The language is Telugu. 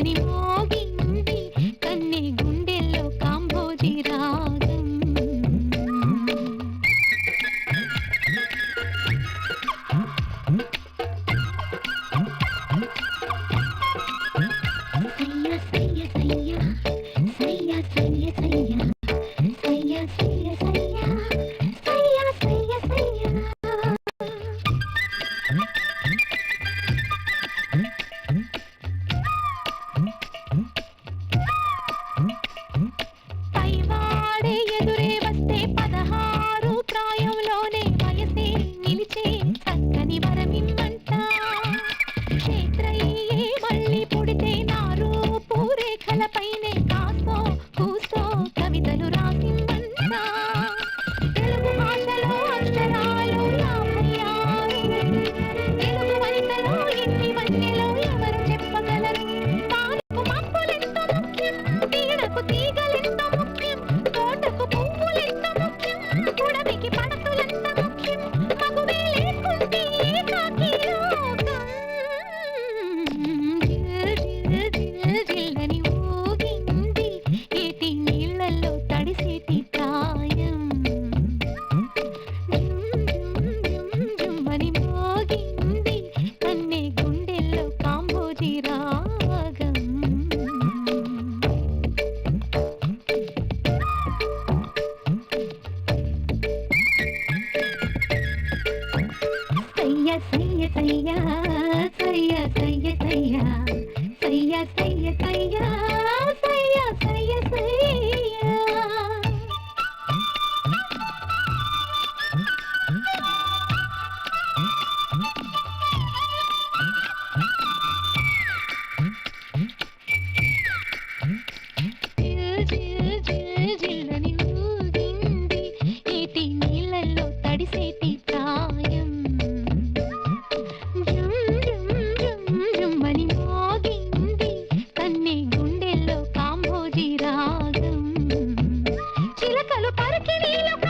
any తయ్యా తయ్యా తయ్యా తయ్యా తయ్యా తయ్యా తయ్యా பறக்கிறீர்கள்